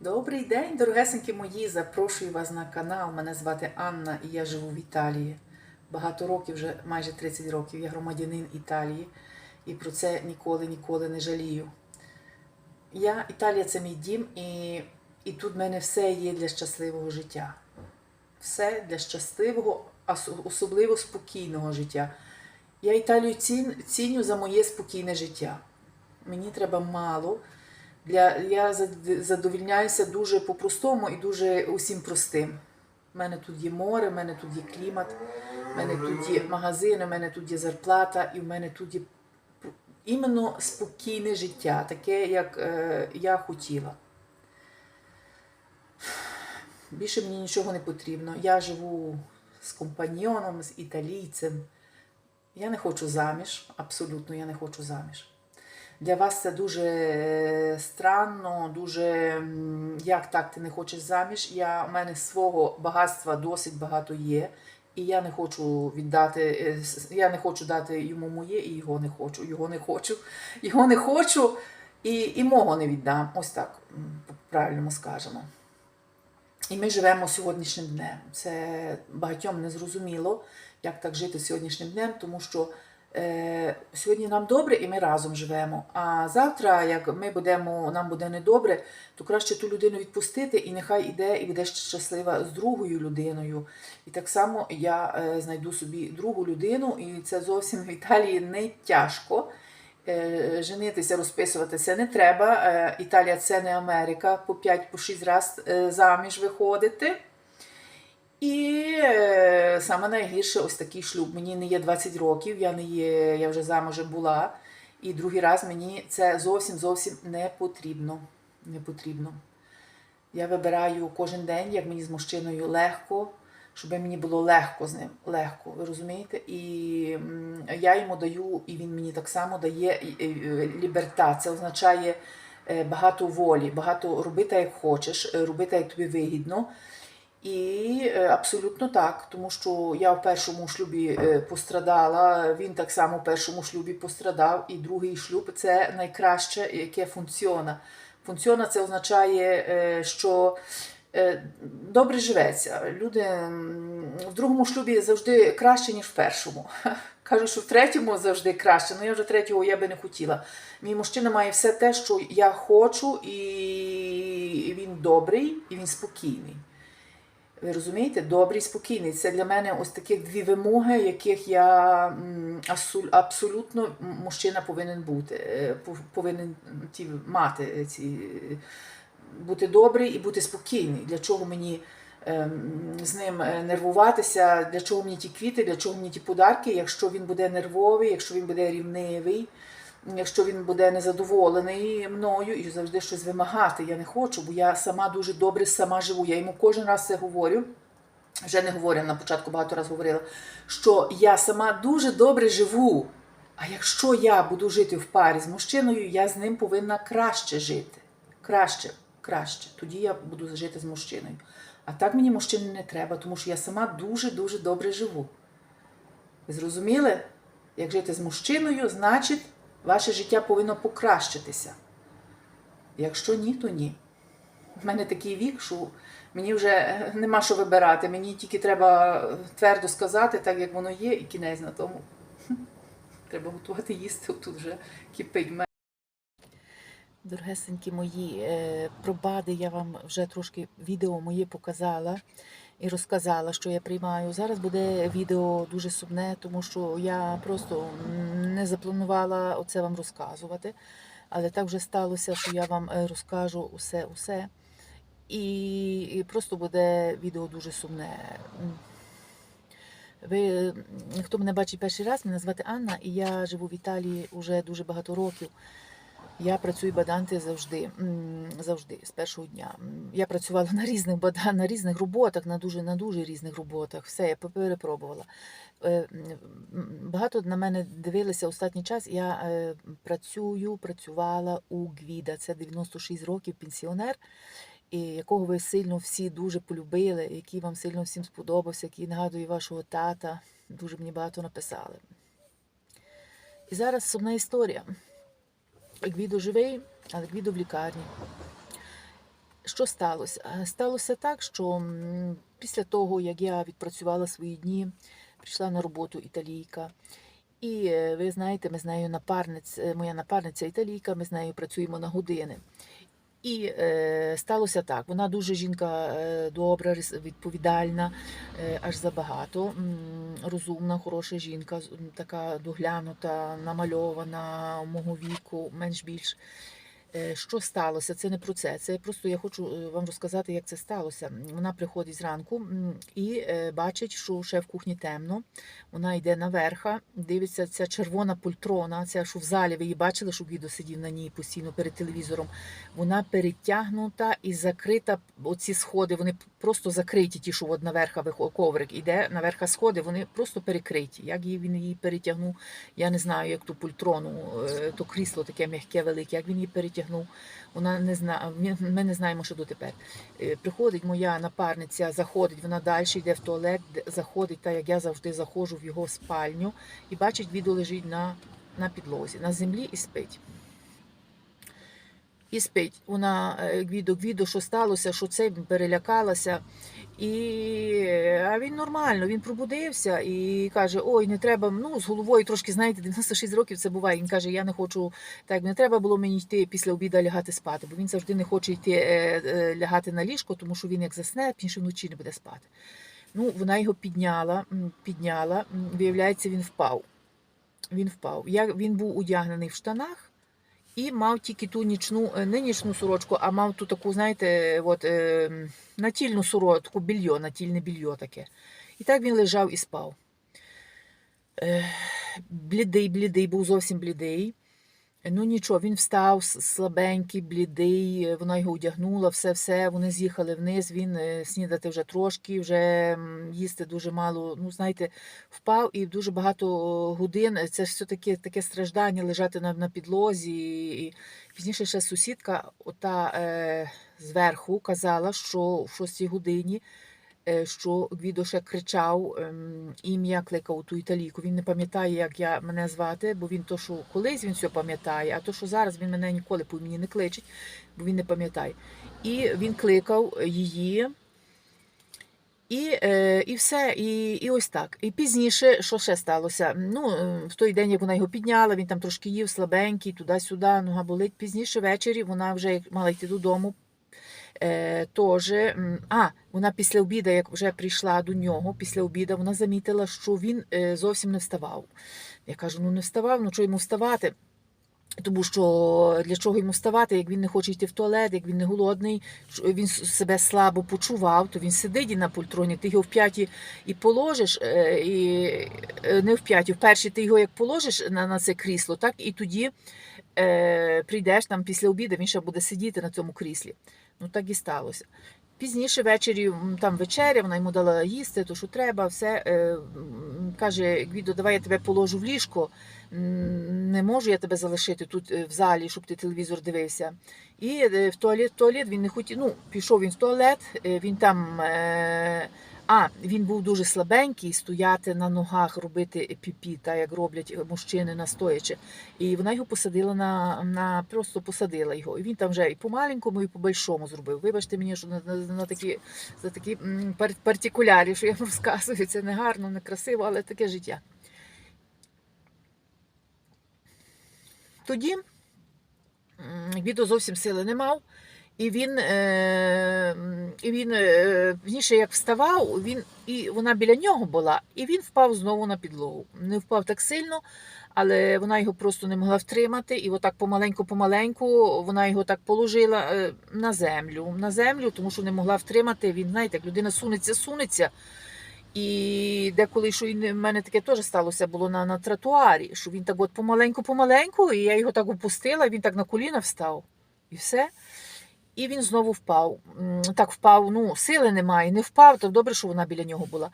Добрий день, дорогесенькі мої. Запрошую вас на канал. Мене звати Анна і я живу в Італії. Багато років, вже майже 30 років. Я громадянин Італії і про це ніколи ніколи не жалію. Я Італія це мій дім, і, і тут в мене все є для щасливого життя. Все для щасливого, ос- особливо спокійного життя. Я Італію ціню за моє спокійне життя. Мені треба мало. Для, я задовільняюся дуже по-простому і дуже усім простим. У мене тут є море, в мене тут є клімат, в мене тут є магазини, в мене тут є зарплата, і в мене тут є іменно спокійне життя, таке, як е, я хотіла. Більше мені нічого не потрібно. Я живу з компаньйоном, з італійцем. Я не хочу заміж, абсолютно я не хочу заміж. Для вас це дуже е, странно, дуже як так ти не хочеш заміж. Я, у мене свого багатства досить багато є, і я не хочу віддати, е, я не хочу дати йому моє, і його не хочу. Його не хочу, його не хочу, і, і мого не віддам. Ось так по-правильному скажемо. І ми живемо сьогоднішнім днем. Це багатьом не зрозуміло, як так жити сьогоднішнім днем, тому що сьогодні нам добре і ми разом живемо. А завтра, як ми будемо, нам буде недобре, то краще ту людину відпустити, і нехай іде і буде щаслива з другою людиною. І так само я е, знайду собі другу людину, і це зовсім в Італії не тяжко. Е, Женитися, розписуватися не треба. Е, Італія це не Америка, по 5-6 разів заміж виходити. І е, саме найгірше ось такий шлюб. Мені не є 20 років, я не є, я вже замужем була. І другий раз мені це зовсім зовсім не потрібно. Не потрібно. Я вибираю кожен день, як мені з мужчиною легко, щоб мені було легко з ним. Легко, ви розумієте? І я йому даю, і він мені так само дає ліберта. Це означає е, багато волі, багато робити, як хочеш, е, робити, як тобі вигідно. І е, абсолютно так, тому що я в першому шлюбі е, пострадала, він так само в першому шлюбі пострадав, і другий шлюб це найкраще, яке функціона. Функціона це означає, е, що добре живеться. Люди в другому шлюбі завжди краще, ніж в першому. Кажуть, що в третьому завжди краще, але я вже третього я би не хотіла. Мій мужчина має все те, що я хочу, і він добрий, і він спокійний. Ви розумієте, добрий, спокійний. Це для мене ось таких дві вимоги, яких я абсолютно мужчина повинен бути, е, повинен ті мати ці е, бути добрий і бути спокійний. Для чого мені ем, з ним е, нервуватися, для чого мені ті квіти, для чого мені ті подарки, якщо він буде нервовий, якщо він буде рівнивий. Якщо він буде незадоволений мною і завжди щось вимагати, я не хочу, бо я сама дуже добре сама живу. Я йому кожен раз це говорю. Вже не говорю, на початку багато разів говорила, що я сама дуже добре живу. А якщо я буду жити в парі з мужчиною, я з ним повинна краще жити. Краще, краще. Тоді я буду жити з мужчиною. А так мені мужчини не треба, тому що я сама дуже-дуже добре живу. Ви зрозуміли? Як жити з мужчиною, значить, ваше життя повинно покращитися. Якщо ні, то ні. У мене такий вік, що мені вже нема що вибирати. Мені тільки треба е, твердо сказати, так як воно є, і кінець на тому. Треба готувати їсти, тут вже кипить. Дорогесенькі мої, е, про БАДи я вам вже трошки відео моє показала і розказала, що я приймаю. Зараз буде відео дуже сумне, тому що я просто не запланувала оце вам розказувати. Але так вже сталося, що я вам е, розкажу усе, усе. І, і просто буде відео дуже сумне. Ви, хто мене бачить перший раз, мене звати Анна, і я живу в Італії вже дуже багато років. Я працюю баданти завжди, завжди, з першого дня. Я працювала на різних бадан, на різних роботах, на дуже, на дуже різних роботах. Все, я перепробувала. Е, Багато на мене дивилися останній час. Я е, працюю, працювала у Гвіда. Це 96 років пенсіонер, якого ви сильно всі дуже полюбили, який вам сильно всім сподобався, який нагадує вашого тата. Дуже мені багато написали. І зараз сумна історія. Гвідо живий, але Гвідо в лікарні. Що сталося? Е, Сталося так, що після того, як я відпрацювала свої дні, прийшла на роботу італійка. І е, ви знаєте, ми з нею напарниць, е, моя напарниця італійка, ми з нею працюємо на години. І е, сталося так. Вона дуже жінка е, добра, відповідальна, е, аж забагато. Розумна, хороша жінка, така доглянута, намальована мого віку, менш більш. Е, Що сталося? Це не про це. Це просто я хочу е, вам розказати, як це сталося. Вона приходить зранку і е, бачить, що ще в кухні темно. Вона йде наверха, дивиться ця червона пультрона, ця, що в залі ви її бачили, що Гвідо сидів на ній постійно перед телевізором. Вона перетягнута і закрита. Оці сходи, вони просто закриті, ті, що от наверха коврик іде, наверха сходи, вони просто перекриті. Як він її перетягнув, я не знаю, як ту пультрону, то крісло таке м'яке, велике, як він її перетягнув. Вона не знає, ми не знаємо, що дотепер. Е, Приходить моя напарниця, заходить, вона далі йде в туалет, заходить, так як я завжди заходжу в його спальню, і бачить, відео лежить на, на підлозі, на землі і спить. І спить. Вона е, Гвідо, Гвідо, що сталося, що це перелякалася. І... А він нормально, він пробудився і каже: Ой, не треба. Ну, з головою трошки, знаєте, 96 років це буває. Він каже, я не хочу, так, не треба було мені йти після обіду лягати спати, бо він завжди не хоче йти е, е, лягати на ліжко, тому що він як засне, пізніше вночі не буде спати. Ну, вона його підняла, підняла, виявляється, він впав. Він впав. Я, він був одягнений в штанах і мав тільки ту нічну, е, не сорочку, а мав ту таку, знаєте, от, е, натільну сорочку, більйо, натільне більйо таке. І так він лежав і спав. Е, блідий, блідий, був зовсім блідий. Ну нічого, він встав слабенький, блідий, е, вона його одягнула, все-все. Вони з'їхали вниз. Він е, снідати вже трошки, вже їсти дуже мало. Ну, знаєте, впав і дуже багато годин. Це ж все таке таке страждання лежати на, на підлозі. І пізніше ще сусідка, ота е, зверху, казала, що в 6 годині. Е, Що Гвідо ще кричав ем, ім'я, кликав ту італійку. Він не пам'ятає, як я мене звати, бо він то, що колись він все пам'ятає, а то, що зараз він мене ніколи по імені не кличить, бо він не пам'ятає. І він кликав її. І, е, і все, і, і ось так. І пізніше, що ще сталося? Ну, е, в той день, як вона його підняла, він там трошки їв, слабенький, туди-сюди, нога болить. Пізніше ввечері вона вже мала йти додому. Е, теж, а, вона після обіду, як вже прийшла до нього, після обіду, вона замітила, що він е, зовсім не вставав. Я кажу: ну не вставав, ну чого йому вставати? Тому що для чого йому вставати, як він не хоче йти в туалет, як він не голодний, він себе слабо почував, то він сидить і на пультроні, ти його в п'яті і положиш, е, і е, не в п'яті, в перші ти його як положиш на, на це крісло, так і тоді е, прийдеш там після обіду, він ще буде сидіти на цьому кріслі. Ну так і сталося. Пізніше ввечері там вечеря, вона йому дала їсти, то що треба, все. Е, каже, Гвідо, давай я тебе положу в ліжко. Не можу я тебе залишити тут е, в залі, щоб ти телевізор дивився. І е, в туалет, в туалет він не хотів. Ну, пішов він в туалет, е, він там. Е, а, він був дуже слабенький, стояти на ногах, робити піпі, так як роблять мужчини настоячи. І вона його посадила на, на просто посадила його. І він там вже і по маленькому, і по большому зробив. Вибачте мені, що на, на, на такі за такі пар- партикулярі, що я вам розказую. Це не гарно, не красиво, але таке життя. Тоді м, зовсім сили не мав. І він, е, і він е, пізніше як вставав, він, і вона біля нього була, і він впав знову на підлогу. Не впав так сильно, але вона його просто не могла втримати. І отак помаленьку-помаленьку вона його так положила е, на землю, на землю, тому що не могла втримати. Він, знаєте, як людина сунеться, сунеться. І деколи, що в мене таке теж сталося, було на, на тротуарі, що він так от помаленьку-помаленьку, і я його так опустила, він так на коліна встав. І все. І він знову впав. Так впав, ну, сили немає, не впав, то добре, що вона біля нього була.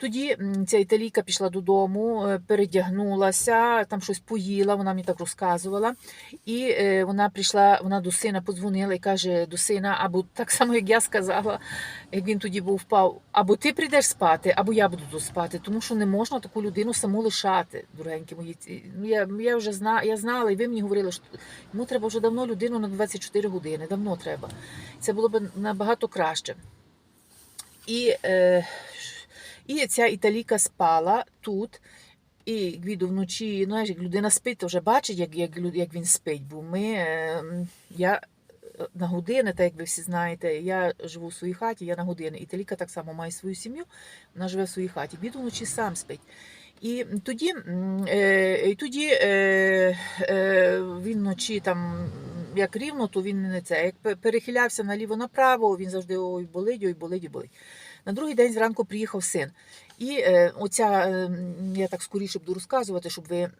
Тоді ця італійка пішла додому, е, передягнулася, там щось поїла, вона мені так розказувала. І е, вона прийшла, вона до сина подзвонила і каже до сина, або так само, як я сказала, як він тоді був впав, або ти прийдеш спати, або я буду спати, тому що не можна таку людину саму лишати, дорогенькі мої. Ну, Я, я вже зна, я знала, і ви мені говорили, що йому треба вже давно людину на 24 години, давно треба. Це було б набагато краще. І, е, і ця італійка спала тут. І Гвідо вночі, ну, як людина спить, то вже бачить, як, як, як він спить. Бо ми, е, я е, на години, так як ви всі знаєте, я живу в своїй хаті, я на години. Італійка так само має свою сім'ю, вона живе в своїй хаті. Гвідо вночі сам спить. І тоді, е, і тоді е, він вночі там як рівно, то він не це. Як перехилявся наліво-направо, він завжди ой болить, ой болить, болить. На другий день зранку приїхав син. І е, оця, е, я так скоріше буду розказувати, щоб ви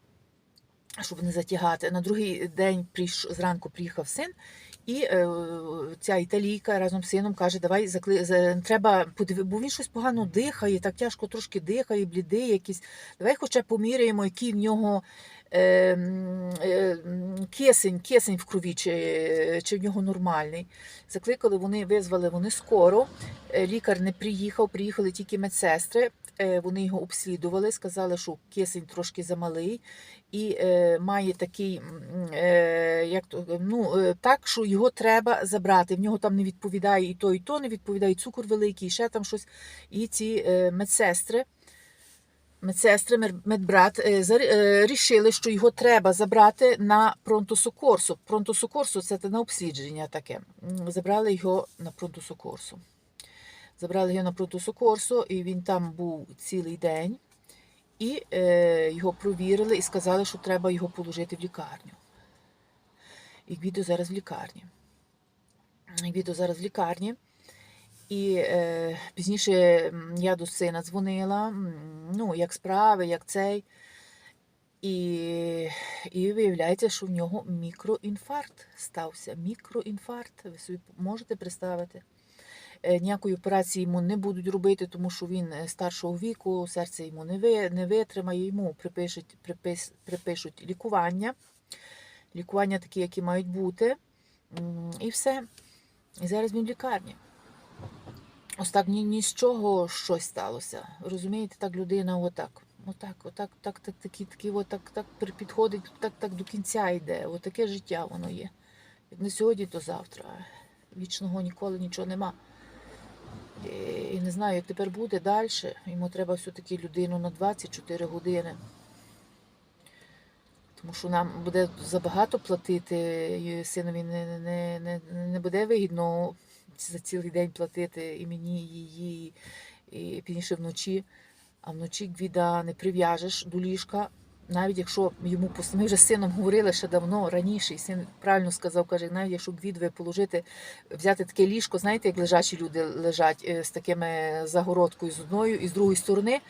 щоб не затягати. На другий день прийш, зранку приїхав син, і е, ця італійка разом з сином каже: Давай закли... треба подиви, бо він щось погано дихає, так тяжко трошки дихає, блідий якийсь. Давай хоча поміряємо, який в нього. е, е, Кисень, кисень в крові, чи, чи в нього нормальний. Закликали вони, визвали вони скоро. Е, Лікар не приїхав, приїхали тільки медсестри. Е, Вони його обслідували, сказали, що кисень трошки замалий і е, має такий, е, як то, ну, е, так, що його треба забрати. В нього там не відповідає і то, і то не відповідає, і цукор великий, і ще там щось. І ці е, медсестри. Медсестри, медбрат е, е, рішили, що його треба забрати на пронтосокорсу. Пронтосокорсу це на обслідження таке. Забрали його на пронтосокорсу. Забрали його на пронтосокорсу, і він там був цілий день. І е, його провірили і сказали, що треба його положити в лікарню. І Гвідо зараз в лікарні. Гвідо зараз в лікарні. І е, пізніше я до сина дзвонила, ну, як справи, як цей. І, і виявляється, що в нього мікроінфаркт стався. Мікроінфаркт. Ви собі можете представити? Е, Ніякої операції йому не будуть робити, тому що він е, старшого віку, серце йому не, ви, не витримає, йому припишуть, припис, припишуть лікування. Лікування такі, які мають бути. І все. І зараз він в лікарні. Ось так ні, ні з чого щось сталося. Розумієте, так людина отак. Отак, отак, так, так, такі, такі, отак, так підходить, так, так до кінця йде. Отаке життя воно є. Як не сьогодні, то завтра. Вічного ніколи нічого нема. І, не знаю, як тепер буде далі. Йому треба все-таки людину на 24 години. Тому що нам буде забагато платити, синові не, не, не, не буде вигідно за цілий день платити і мені, і її, і пізніше вночі. А вночі гвіда не прив'яжеш до ліжка. Навіть якщо йому ми вже з сином говорили ще давно раніше, і син правильно сказав, каже, навіть якщо гвідве положити, взяти таке ліжко, знаєте, як лежачі люди лежать е, з такими загородкою з одної і з другої сторони.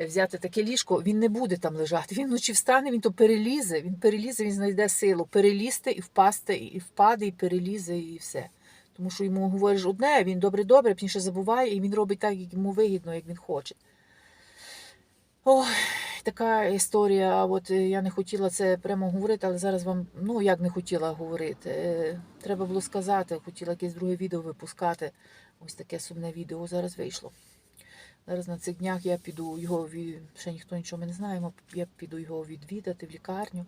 Взяти таке ліжко, він не буде там лежати. Він вночі встане, він то перелізе, він перелізе, він знайде силу перелізти і впасти, і впаде, і перелізе, і все. Тому що йому говориш одне, він добре-добре, пізніше забуває, і він робить так, як йому вигідно, як він хоче. Ой, така історія. От е, я не хотіла це прямо говорити, але зараз вам, ну як не хотіла говорити. е, Треба було сказати, хотіла якесь друге відео випускати. Ось таке сумне відео зараз вийшло. Зараз на цих днях я піду його ві- ще ніхто нічого не знаємо. Я піду його відвідати в лікарню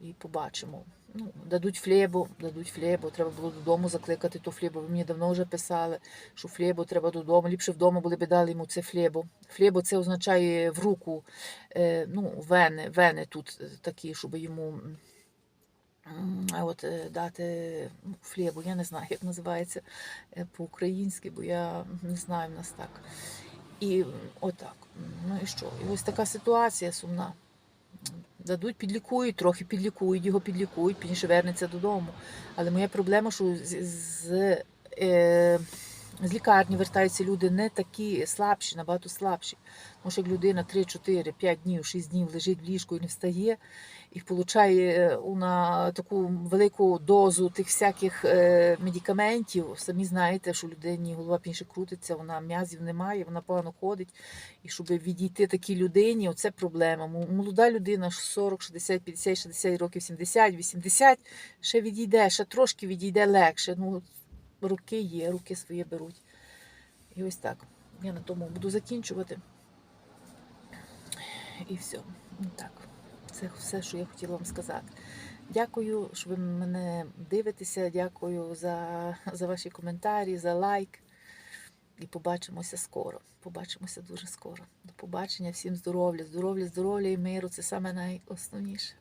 і побачимо. Ну, дадуть флебу, дадуть флебу. Треба було додому закликати ту флебу. Ви мені давно вже писали, що флебу треба додому. Ліпше вдома були б дали йому це флебу. Флебу це означає в руку, е, ну, вени, вени тут е, такі, щоб йому. От е, дати ну, я не знаю, як називається по-українськи, бо я не знаю в нас так. І отак. Ну і що? І ось така ситуація сумна. Дадуть, підлікують, трохи підлікують, його підлікують, пізніше вернеться додому. Але моя проблема, що з, з, е, з лікарні вертаються люди не такі слабші, набагато слабші. Тому що як людина 3, 4, 5 днів, 6 днів лежить в ліжку і не встає, і получає на таку велику дозу тих всяких е, медикаментів. Самі знаєте, що людині голова пінше крутиться, вона м'язів немає, вона погано ходить. І щоб відійти такій людині, оце проблема. Молода людина 40, 60, 50, 60 років, 70, 80, ще відійде, ще трошки відійде легше. Ну, руки є, руки свої беруть. І ось так. Я на тому буду закінчувати. І все. Так. Це все, що я хотіла вам сказати. Дякую, що ви мене дивитеся. Дякую за, за ваші коментарі, за лайк. І побачимося скоро. Побачимося дуже скоро. До побачення, всім здоров'я, здоров'я, здоров'я і миру. Це саме найосновніше.